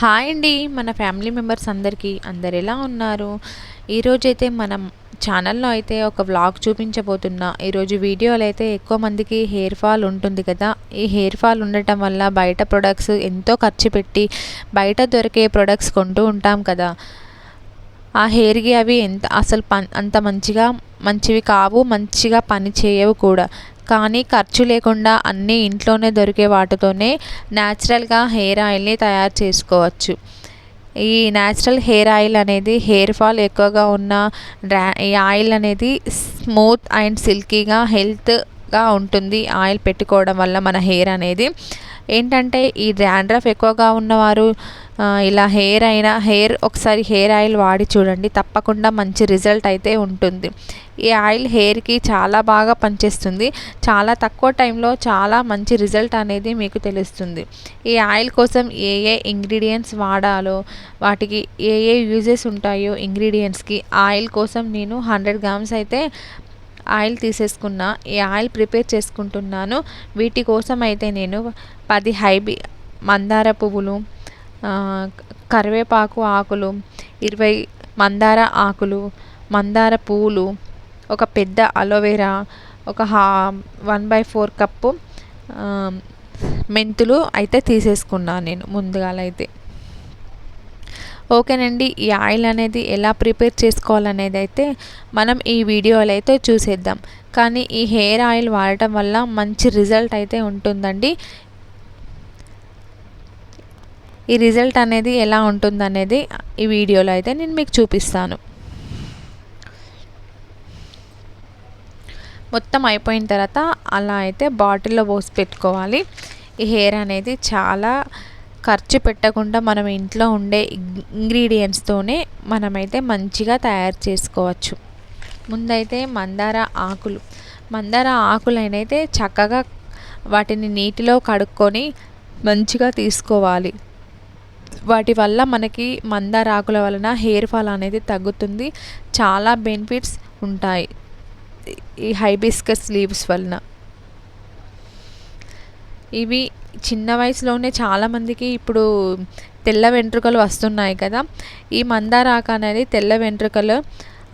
Hi అండి. మన family members అందరికీ అందరు ఎలా ఉన్నారు? ఈరోజైతే మనం ఛానల్లో అయితే ఒక వ్లాగ్ చూపించబోతున్నా ఈరోజు వీడియోలో అయితే ఎక్కువ మందికి హెయిర్ ఫాల్ ఉంటుంది కదా. ఈ హెయిర్ ఫాల్ ఉండటం వల్ల బయట ప్రొడక్ట్స్ ఎంతో ఖర్చు పెట్టి బయట దొరికే ప్రొడక్ట్స్ కొంటూ ఉంటాం కదా. ఆ హెయిర్కి అవి ఎంత అసలు పన్ అంత మంచిగా మంచివి కావు మంచిగా పని చేయవు కూడా. కానీ ఖర్చు లేకుండా అన్నీ ఇంట్లోనే దొరికే వాటితోనే న్యాచురల్గా హెయిర్ ఆయిల్ని తయారు చేసుకోవచ్చు. ఈ న్యాచురల్ హెయిర్ ఆయిల్ అనేది హెయిర్ ఫాల్ ఎక్కువగా ఉన్న డ్రా ఈ ఆయిల్ అనేది స్మూత్ అండ్ సిల్కీగా హెల్త్గా ఉంటుంది. ఆయిల్ పెట్టుకోవడం వల్ల మన హెయిర్ అనేది. ఏంటంటే ఈ డాండ్రఫ్ ఎక్కువగా ఉన్నవారు ఇలా హెయిర్ అయినా హెయిర్ ఒకసారి హెయిర్ ఆయిల్ వాడి చూడండి. తప్పకుండా మంచి రిజల్ట్ అయితే ఉంటుంది. ఈ ఆయిల్ హెయిర్కి చాలా బాగా పనిచేస్తుంది. చాలా తక్కువ టైంలో చాలా మంచి రిజల్ట్ అనేది మీకు తెలుస్తుంది. ఈ ఆయిల్ కోసం ఏ ఏ ఇంగ్రీడియంట్స్ వాడాలో వాటికి ఏ ఏ యూజెస్ ఉంటాయో ఇంగ్రీడియంట్స్కి ఆయిల్ కోసం నేను హండ్రెడ్ గ్రామ్స్ అయితే ఆయిల్ తీసేసుకున్న ఈ ఆయిల్ ప్రిపేర్ చేసుకుంటున్నాను. వీటి కోసం అయితే నేను పది హైబీ మందార పువ్వులు కరివేపాకు ఆకులు ఇరవై మందార ఆకులు మందార పువ్వులు ఒక పెద్ద అలోవెరా ఒక హా వన్ బై ఫోర్ కప్పు మెంతులు అయితే తీసేసుకున్నాను నేను ముందుగాలైతే. ఓకేనండి ఈ ఆయిల్ అనేది ఎలా ప్రిపేర్ చేసుకోవాలనేది అయితే మనం ఈ వీడియోలో అయితే చూసేద్దాం. కానీ ఈ హెయిర్ ఆయిల్ వాడటం వల్ల మంచి రిజల్ట్ అయితే ఉంటుందండి. ఈ రిజల్ట్ అనేది ఎలా ఉంటుందనేది ఈ వీడియోలో అయితే నేను మీకు చూపిస్తాను. మొత్తం అయిపోయిన తర్వాత అలా అయితే బాటిల్లో పోసి పెట్టుకోవాలి. ఈ హెయిర్ అనేది చాలా ఖర్చు పెట్టకుండా మనం ఇంట్లో ఉండే ఇంగ్రీడియంట్స్తోనే మనమైతే మంచిగా తయారు చేసుకోవచ్చు. ముందైతే మందార ఆకులు. మందార ఆకులనైతే చక్కగా వాటిని నీటిలో కడుక్కొని మంచిగా తీసుకోవాలి. వాటి వల్ల మనకి మందార ఆకుల వలన హెయిర్ ఫాల్ అనేది తగ్గుతుంది. చాలా బెనిఫిట్స్ ఉంటాయి. ఈ హైబిస్కస్ లీవ్స్ వలన. ఇవి చిన్న వయసులోనే చాలామందికి ఇప్పుడు తెల్ల వెంట్రుకలు వస్తున్నాయి కదా. ఈ మందార ఆకు అనేది తెల్ల వెంట్రుకలు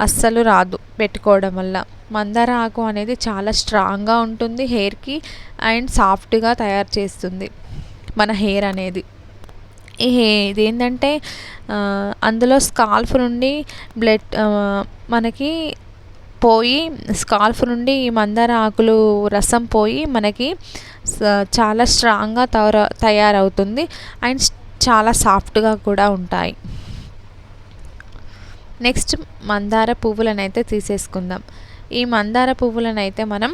అస్సలు రాదు పెట్టుకోవడం వల్ల. మందార ఆకు అనేది చాలా స్ట్రాంగ్గా ఉంటుంది హెయిర్కి అండ్ సాఫ్ట్గా తయారు చేస్తుంది మన హెయిర్ అనేది. ఇదేంటంటే ఇది ఏంటంటే అందులో స్కాల్ఫ్ నుండి బ్లడ్ మనకి పోయి స్కాల్ఫ్ నుండి ఈ మందార ఆకులు రసం పోయి మనకి చాలా స్ట్రాంగ్గా తయార తయారవుతుంది. అండ్ చాలా సాఫ్ట్గా కూడా ఉంటాయి. నెక్స్ట్ మందార పువ్వులను అయితే తీసేసుకుందాం. ఈ మందార పువ్వులను అయితే మనం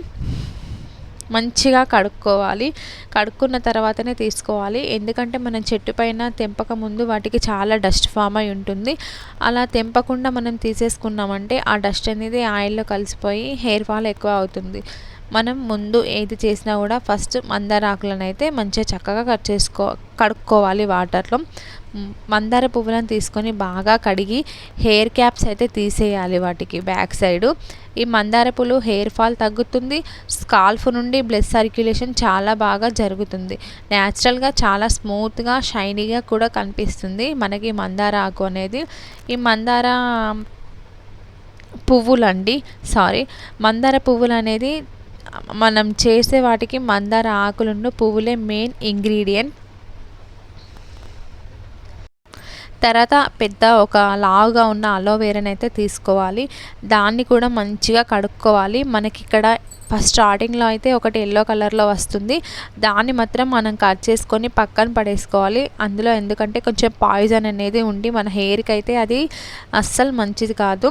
మంచిగా కడుక్కోవాలి. కడుక్కున్న తర్వాతనే తీసుకోవాలి. ఎందుకంటే మనం చెట్టు పైన తెంపక ముందు వాటికి చాలా డస్ట్ ఫామ్ అయి ఉంటుంది. అలా తెంపకుండా మనం తీసేసుకున్నామంటే ఆ డస్ట్ అనేది ఆయిల్లో కలిసిపోయి హెయిర్ ఫాల్ ఎక్కువ అవుతుంది. మనం ముందు ఏది చేసినా కూడా ఫస్ట్ మందార ఆకులను అయితే మంచిగా చక్కగా కట్ చేసుకో కడుక్కోవాలి వాటర్లో. మందార పువ్వులను తీసుకొని బాగా కడిగి హెయిర్ క్యాప్స్ అయితే తీసేయాలి వాటికి బ్యాక్ సైడు. ఈ మందార పూలు హెయిర్ ఫాల్ తగ్గుతుంది. స్కాల్ఫ్ నుండి బ్లడ్ సర్క్యులేషన్ చాలా బాగా జరుగుతుంది. న్యాచురల్గా చాలా స్మూత్గా షైనీగా కూడా కనిపిస్తుంది మనకి మందార ఆకు అనేది. ఈ మందార పువ్వులండి సారీ మందార పువ్వులు అనేది మనం చేసే వాటికి మందార ఆకులుండు పువ్వులే మెయిన్ ఇంగ్రీడియంట్ తర్వాత పెద్ద ఒక లావుగా ఉన్న అలోవేరాని అయితే తీసుకోవాలి. దాన్ని కూడా మంచిగా కడుక్కోవాలి. మనకి ఇక్కడ ఫస్ట్ స్టార్టింగ్లో అయితే ఒకటి ఎల్లో కలర్లో వస్తుంది. దాన్ని మాత్రం మనం కట్ చేసుకొని పక్కన పడేసుకోవాలి. అందులో ఎందుకంటే కొంచెం పాయిజన్ అనేది ఉండి మన హెయిర్కి అయితే అది అస్సలు మంచిది కాదు.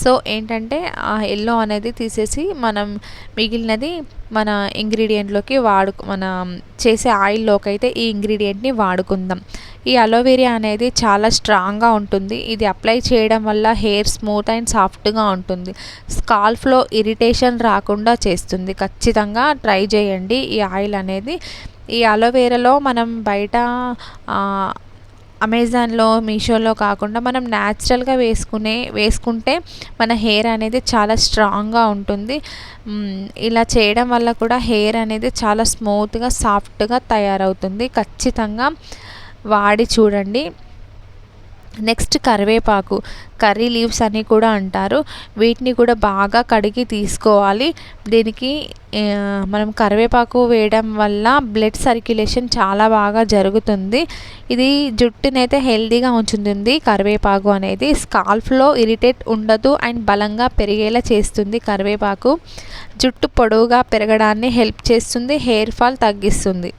సో ఏంటంటే ఆ ఎల్లో అనేది తీసేసి మనం మిగిలినది మన ఇంగ్రీడియంట్లోకి వాడు మన చేసే ఆయిల్లోకి అయితే ఈ ఇంగ్రీడియంట్ని వాడుకుందాం. ఈ అలోవేరియా అనేది చాలా స్ట్రాంగ్గా ఉంటుంది. ఇది అప్లై చేయడం వల్ల హెయిర్ స్మూత్ అండ్ సాఫ్ట్గా ఉంటుంది. స్కాల్ఫ్లో ఇరిటేషన్ రాకుండా చేస్తుంది. ఖచ్చితంగా ట్రై చేయండి ఈ ఆయిల్ అనేది. ఈ అలోవేరాలో మనం బయట అమెజాన్లో మీషోలో కాకుండా మనం న్యాచురల్గా వేసుకునే వేసుకుంటే మన హెయిర్ అనేది చాలా స్ట్రాంగ్గా ఉంటుంది. ఇలా చేయడం వల్ల కూడా హెయిర్ అనేది చాలా స్మూత్గా సాఫ్ట్గా తయారవుతుంది. ఖచ్చితంగా వాడి చూడండి. నెక్స్ట్ కరివేపాకు కర్రీ లీవ్స్ అని కూడా అంటారు. వీటిని కూడా బాగా కడిగి తీసుకోవాలి. దీనికి మనం కరివేపాకు వేయడం వల్ల బ్లడ్ సర్క్యులేషన్ చాలా బాగా జరుగుతుంది. ఇది జుట్టునైతే హెల్దీగా ఉంచుతుంది కరివేపాకు అనేది. స్కాల్ఫ్లో ఇరిటేట్ ఉండదు అండ్ బలంగా పెరిగేలా చేస్తుంది కరివేపాకు. జుట్టు పొడవుగా పెరగడాన్ని హెల్ప్ చేస్తుంది హెయిర్ ఫాల్ తగ్గిస్తుంది.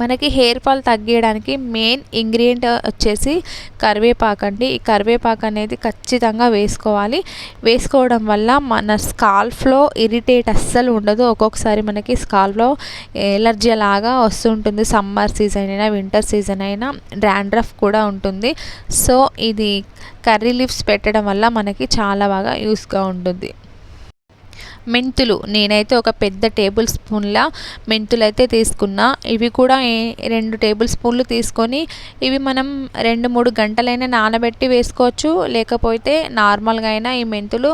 మనకి హెయిర్ ఫాల్ తగ్గేయడానికి మెయిన్ ఇంగ్రీడియంట్ వచ్చేసి కరివేపాకు అండి. ఈ కరివేపాకు అనేది ఖచ్చితంగా వేసుకోవాలి. వేసుకోవడం వల్ల మన స్కాల్ఫ్లో ఇరిటేట్ అస్సలు ఉండదు. ఒక్కొక్కసారి మనకి స్కాల్ఫ్లో ఎలర్జీ లాగా వస్తుంటుంది సమ్మర్ సీజన్ అయినా వింటర్ సీజన్ అయినా డ్రాండ్రఫ్ కూడా ఉంటుంది. సో ఇది కర్రీ లీవ్స్ పెట్టడం వల్ల మనకి చాలా బాగా యూస్గా ఉంటుంది. మెంతులు. నేనైతే ఒక పెద్ద టేబుల్ స్పూన్ల మెంతులు అయితే తీసుకున్నా. ఇవి కూడా రెండు టేబుల్ స్పూన్లు తీసుకొని ఇవి మనం రెండు మూడు గంటలైనా నానబెట్టి వేసుకోవచ్చు. లేకపోతే నార్మల్గా అయినా ఈ మెంతులు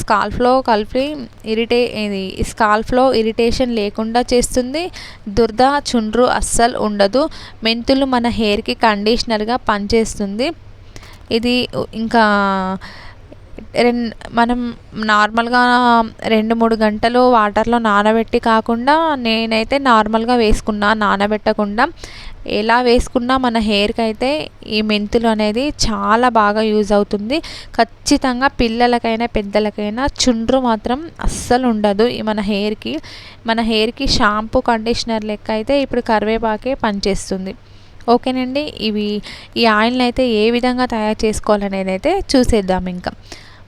స్కాల్ఫ్లో కలిపి ఇరిటే ఇది స్కాల్ఫ్లో ఇరిటేషన్ లేకుండా చేస్తుంది. దుర్ద చుండ్రు అస్సలు ఉండదు. మెంతులు మన హెయిర్కి కండిషనర్గా పనిచేస్తుంది. ఇది ఇంకా మనం నార్మల్గా రెండు మూడు గంటలు వాటర్లో నానబెట్టి కాకుండా నేనైతే నార్మల్గా వేసుకున్నా నానబెట్టకుండా. ఎలా వేసుకున్నా మన హెయిర్కి అయితే ఈ మెంతులు అనేది చాలా బాగా యూజ్ అవుతుంది. ఖచ్చితంగా పిల్లలకైనా పెద్దలకైనా చుండ్రు మాత్రం అస్సలు ఉండదు మన హెయిర్కి. మన హెయిర్కి షాంపూ కండిషనర్ లెక్క అయితే ఇప్పుడు కరివేపాకే పనిచేస్తుంది. ఓకేనండి? ఇవి ఈ ఆయిల్ని అయితే ఏ విధంగా తయారు చేసుకోవాలనేది అయితే చూసేద్దాం ఇంకా.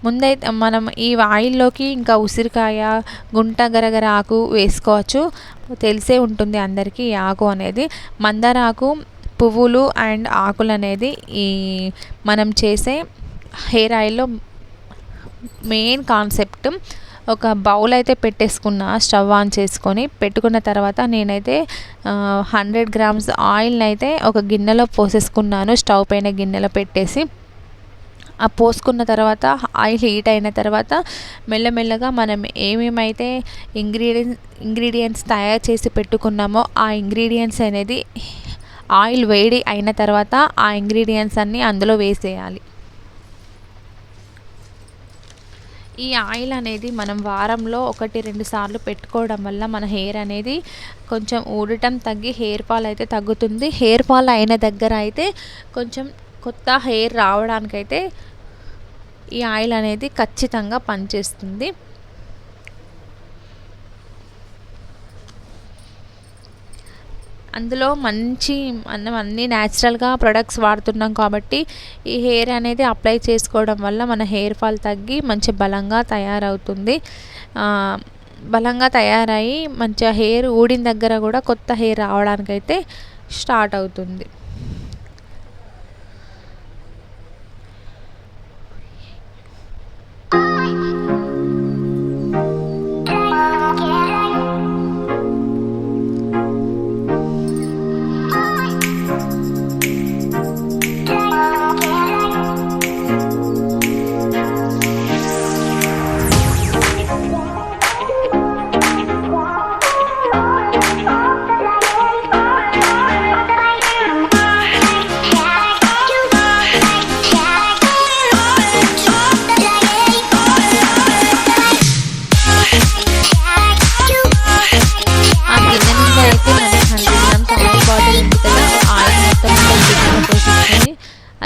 ముందైతే మనం ఈ ఆయిల్లోకి ఇంకా ఉసిరికాయ గుంట గరగర ఆకు వేసుకోవచ్చు. తెలిసే ఉంటుంది అందరికీ ఈ ఆకు అనేది. మందార ఆకు పువ్వులు అండ్ ఆకులు అనేది ఈ మనం చేసే హెయిర్ ఆయిల్లో మెయిన్ కాన్సెప్ట్. ఒక బౌల్ అయితే పెట్టేసుకున్న స్టవ్ ఆన్ చేసుకొని పెట్టుకున్న తర్వాత నేనైతే హండ్రెడ్ గ్రామ్స్ ఆయిల్ని అయితే ఒక గిన్నెలో పోసేసుకున్నాను స్టవ్ పైన గిన్నెలో పెట్టేసి. ఆ పోసుకున్న తర్వాత ఆయిల్ హీట్ అయిన తర్వాత మెల్లమెల్లగా మనం ఏమేమైతే ఇంగ్రీడియం ఇంగ్రీడియంట్స్ తయారు చేసి పెట్టుకున్నామో ఆ ఇంగ్రీడియంట్స్ అనేది ఆయిల్ వేడి అయిన తర్వాత ఆ ఇంగ్రీడియంట్స్ అన్నీ అందులో వేసేయాలి. ఈ ఆయిల్ అనేది మనం వారంలో ఒకటి రెండు సార్లు పెట్టుకోవడం వల్ల మన హెయిర్ అనేది కొంచెం ఊడటం తగ్గి హెయిర్ ఫాల్ అయితే తగ్గుతుంది. హెయిర్ ఫాల్ అయిన దగ్గర అయితే కొంచెం కొత్త హెయిర్ రావడానికైతే ఈ ఆయిల్ అనేది ఖచ్చితంగా పనిచేస్తుంది. అందులో మంచి మనం అన్నీ న్యాచురల్గా ప్రొడక్ట్స్ వాడుతున్నాం కాబట్టి ఈ హెయిర్ అనేది అప్లై చేసుకోవడం వల్ల మన హెయిర్ ఫాల్ తగ్గి మంచి బలంగా తయారవుతుంది. బలంగా తయారయ్యి మంచిగా హెయిర్ ఊడిన దగ్గర కూడా కొత్త హెయిర్ రావడానికైతే స్టార్ట్ అవుతుంది.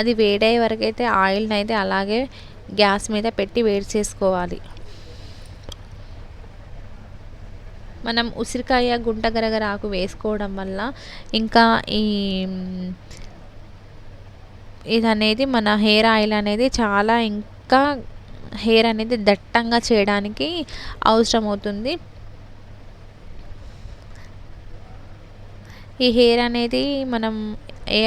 అది వేడయ్యే వరకు అయితే ఆయిల్ని అయితే అలాగే గ్యాస్ మీద పెట్టి వేడి చేసుకోవాలి. మనం ఉసిరికాయ గుంట గరగరాకు వేసుకోవడం వల్ల ఇంకా ఈ ఇది అనేది మన హెయిర్ ఆయిల్ అనేది చాలా ఇంకా హెయిర్ అనేది దట్టంగా చేయడానికి అవసరం అవుతుంది ఈ హెయిర్ అనేది మనం ఏ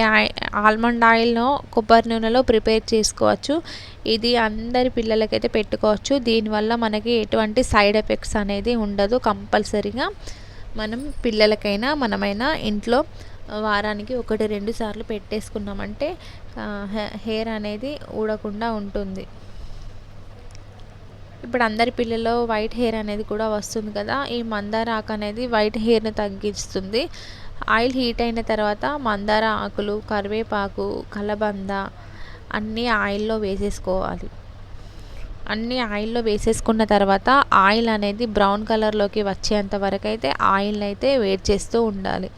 ఆల్మండ్ ఆయిల్నో కొబ్బరి నూనెలో ప్రిపేర్ చేసుకోవచ్చు. ఇది అందరి పిల్లలకైతే పెట్టుకోవచ్చు. దీనివల్ల మనకి ఎటువంటి సైడ్ ఎఫెక్ట్స్ అనేది ఉండదు కంపల్సరీగా. మనం పిల్లలకైనా మనమైనా ఇంట్లో వారానికి ఒకటి రెండు సార్లు పెట్టేసుకున్నామంటే హెయిర్ అనేది ఊడకుండా ఉంటుంది. ఇప్పుడు అందరి పిల్లల్లో వైట్ హెయిర్ అనేది కూడా వస్తుంది కదా. ఈ మందార అనేది వైట్ హెయిర్ని తగ్గిస్తుంది. ఆయిల్ హీట్ అయిన తర్వాత మందార ఆకులు కరివేపాకు కలబంద అన్నీ ఆయిల్లో వేసేసుకోవాలి. అన్నీ ఆయిల్లో వేసేసుకున్న తర్వాత ఆయిల్ అనేది బ్రౌన్ కలర్లోకి వచ్చేంత వరకు అయితే ఆయిల్ అయితే వేడి చేస్తూ ఉండాలి.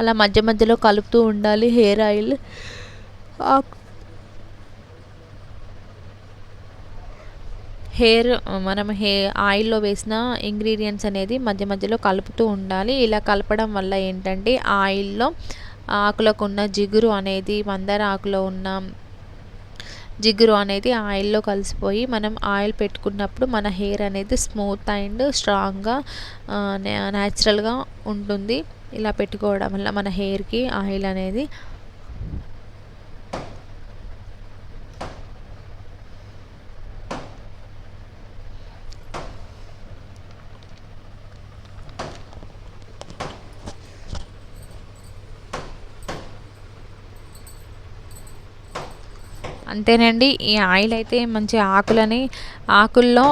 అలా మధ్య మధ్యలో కలుపుతూ ఉండాలి హెయిర్ ఆయిల్. హెయిర్ మనం హే ఆయిల్లో వేసిన ఇంగ్రీడియంట్స్ అనేది మధ్య మధ్యలో కలుపుతూ ఉండాలి. ఇలా కలపడం వల్ల ఏంటంటే ఆయిల్లో ఆకులకు ఉన్న జిగురు అనేది మందార ఆకులో ఉన్న జిగురు అనేది ఆయిల్లో కలిసిపోయి మనం ఆయిల్ పెట్టుకున్నప్పుడు మన హెయిర్ అనేది స్మూత్ అండ్ స్ట్రాంగ్గా న్యాచురల్గా ఉంటుంది. ఇలా పెట్టుకోవడం వల్ల మన హెయిర్కి ఆయిల్ అనేది అంతేనండి. ఈ ఆయిల్ అయితే మంచి ఆకులని ఆకుల్లో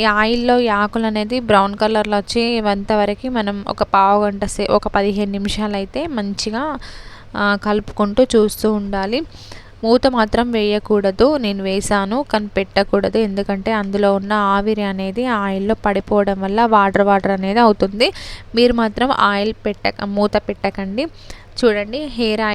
ఈ ఆయిల్లో ఈ ఆకులు అనేది బ్రౌన్ కలర్లో వచ్చి అంతవరకు మనం ఒక పావు గంట సే ఒక పదిహేను నిమిషాలు అయితే మంచిగా కలుపుకుంటూ చూస్తూ ఉండాలి. మూత మాత్రం వేయకూడదు. నేను వేసాను కానీ పెట్టకూడదు. ఎందుకంటే అందులో ఉన్న ఆవిరి అనేది ఆయిల్లో పడిపోవడం వల్ల వాటర్ వాటర్ అనేది అవుతుంది. మీరు మాత్రం ఆయిల్ పెట్టక మూత పెట్టకండి. చూడండి హెయిర్ ఆయిల్